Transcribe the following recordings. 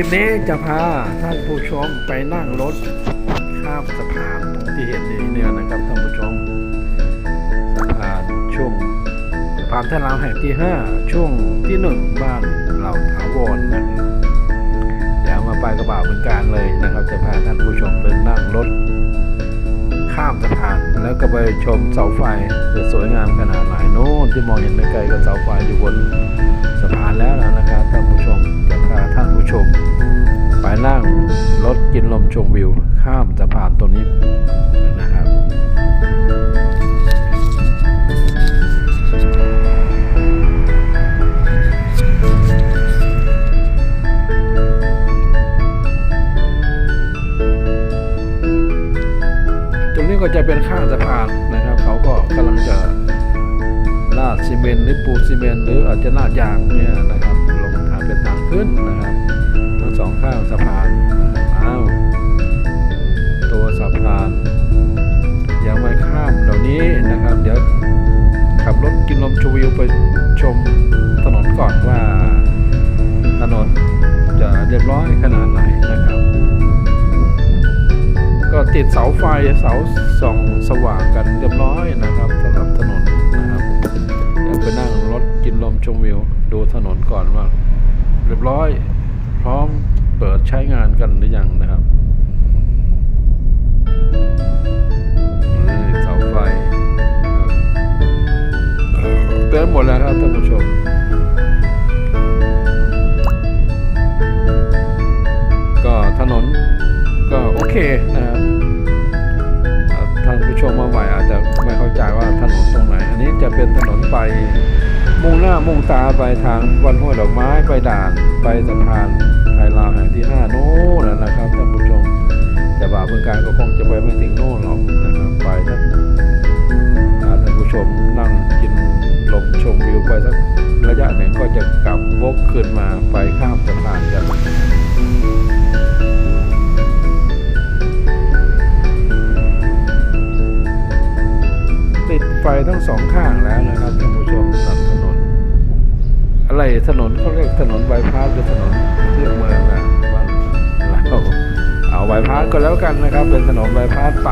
ลิปนี้จะพาท่านผู้ชมไปนั่งรถข้ามสะพานที่เห็นนี้เนี่ยนะครับท่านผู้ชมสะพานช่วงสะพานท่ารามแห่งที่ 5 ช่วงที่1บ้านเหล่าถาวรนะเดี๋ยวมาไปกระบ่าเป็นการเลยนะครับ จะพาท่านผู้ชมไปนั่งรถ ข้ามสะพาน แล้วก็ไปชมเสาไฟจะสวยงามขนาดไหนโน่นที่มองเห็นไกลก็เสาไฟอยู่บนสะพานแล้วนะครับท่านผู้ชมจะพาท่านผู้ชม ไปนั่งรถกินลมชมวิว ข้ามสะพานตรงนี้นะครับ นะครับ เขาก็กำลังจะลาดซีเมนต์หรือปูซีเมนต์หรืออาจจะลาดยางเนี่ยนะครับลงทางเป็นทางขึ้นนะครับทั้งสองข้างสะพานอ้าวตัวสะพาน ติดเสาไฟเสาส่องสว่างกันเรียบร้อยนะครับสำหรับถนนนะครับเดี๋ยวไปนั่งรถกินลมชมวิว ดูถนนก่อนว่า เรียบร้อย พร้อมเปิดใช้งานกันหรือยังนะครับเสาไฟเต็มหมดแล้วครับท่านผู้ชม มุ่งตาไปทางวันห้วยดอกไม้ไปด่านไปสะพานไทยลาวแห่งที่5โน่นนะครับท่านผู้ชมแต่บ่าเมืองการก็คงจะไปไม่ถึงโน่นหรอกนะครับไปสักอ่าท่านผู้ชมนั่งกินลมชมวิวไปสักระยะหนึ่งก็จะกลับวกขึ้นมาไปข้ามสะพานกันติดไฟทั้งสองข้างแล้วนะครับท่านผู้ชม อะไรถนนเขาเรียกถนนบายพาสหรือถนนเรียกเมืองนะบ้านเราเอาบายพาสก็แล้วกันนะครับ เป็นถนนบายพาสไป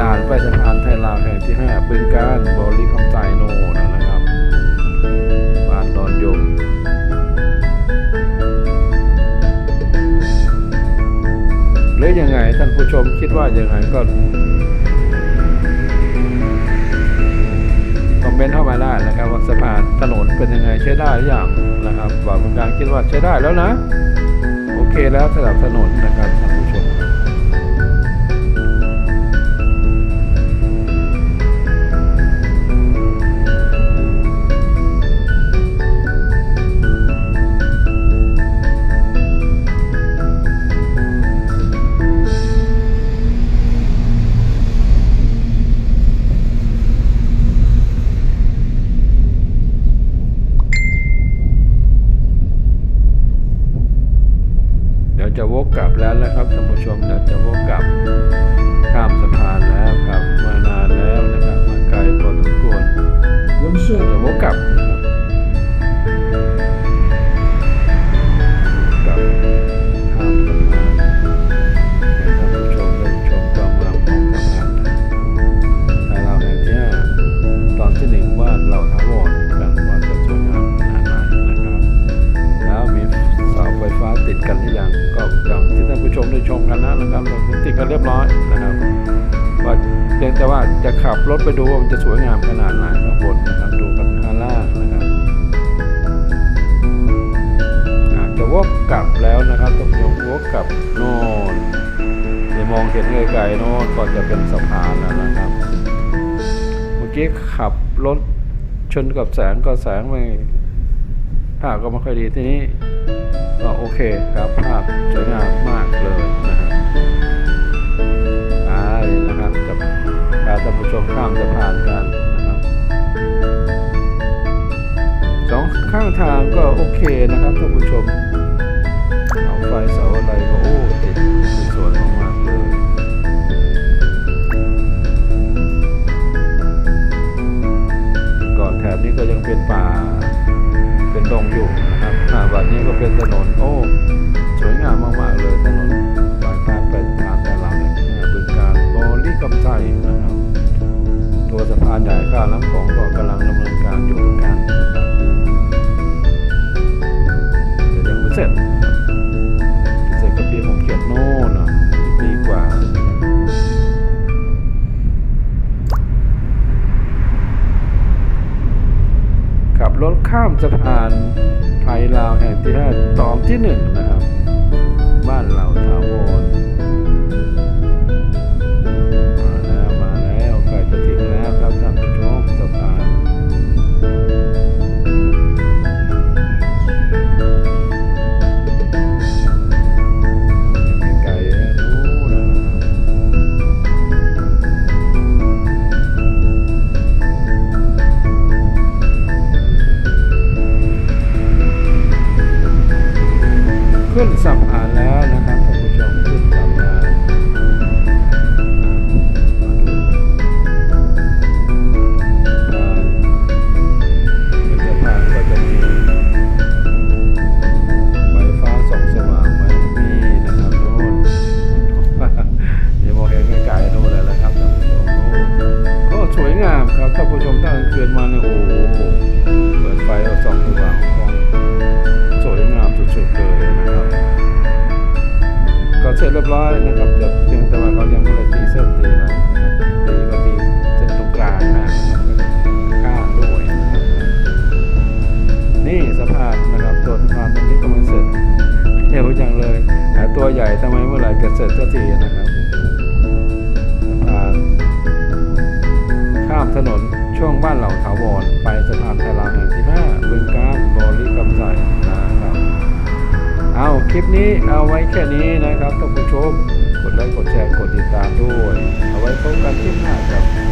ด่านไปสะพานไทยลาวแห่งที่5เป็นการบริคำใจโนนะนะครับบ้านดอนยมหรือยังไงท่านผู้ชมคิดว่ายังไงก็ นต์เข้ามาได้นะครับว่าสะพานถนนเป็นยังไงใช้ได้อย่างนะครับว่าบางการคิดว่าใช้ได้แล้วนะ โอเคแล้วสำหรับถนนนะครับ กันนะนะครับเราติดกันเรียบร้อยนะครับว่าเพียงแต่ว่าจะขับรถไปดูว่ามันจะสวยงามขนาดไหนข้างบนนะครับดูกันข้างล่านะครับจะวกกลับแล้วนะครับท่านผู้ชมวกกลับโน่นจะมองเห็นไกลๆโน่นก็จะเป็นสะพานแล้วนะครับ เมื่อกี้ขับรถชนกับแสงก็แสงไม่ภาพก็ไม่ค่อยดีทีนี้ก็โอเคครับภาพสวยงามมากเลย นะครับอ่านี่นะครับจะพาท่านผู้ชมข้ามสะพานกันนะครับสองข้างทางก็โอเคนะครับท่านผู้ชมเสาไฟเสาอะไรก็โอ้ติดสวยมากๆเลย สะพานใหญ่ข้ามน้ำของก็กำลังดำเนินการอยู่เหมือนกันนะครับแต่ยังไม่เสร็จนะครับเสร็จก็ปีหกเจ็ดโน่นนะปีกว่าขับรถข้ามสะพานไทยลาวแห่งที่ห้าตอนที่หนึ่งนะครับ บ้านเราถา สะพานแล้วนะครับ ใหญ่ทำไมเมื่อไหร่จะเสร็จสักทีนะครับสะพานข้ามถนนช่วงบ้านเหล่าถาวรไปสะพานไทยราแห่งที่ห้าบึงการบริกำใสนะครับเอาคลิปนี้เอาไว้แค่นี้นะครับท่านผู้ชมกดไลค์กดแชร์กดติดตามด้วย เอาไว้พบกันคลิปหน้าครับ